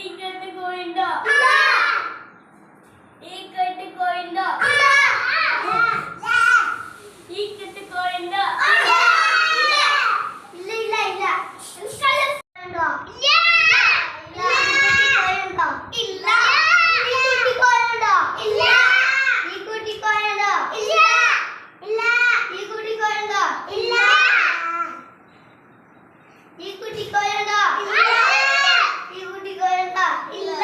ഇങ്ങോട്ട് പോയിണ്ടോ ഇങ്ങോട്ട് പോയിണ്ടോ? ഈ കുട്ടിക്കോയണ്ട ഈ കുട്ടിക്കോയണ്ട ഇല്ല.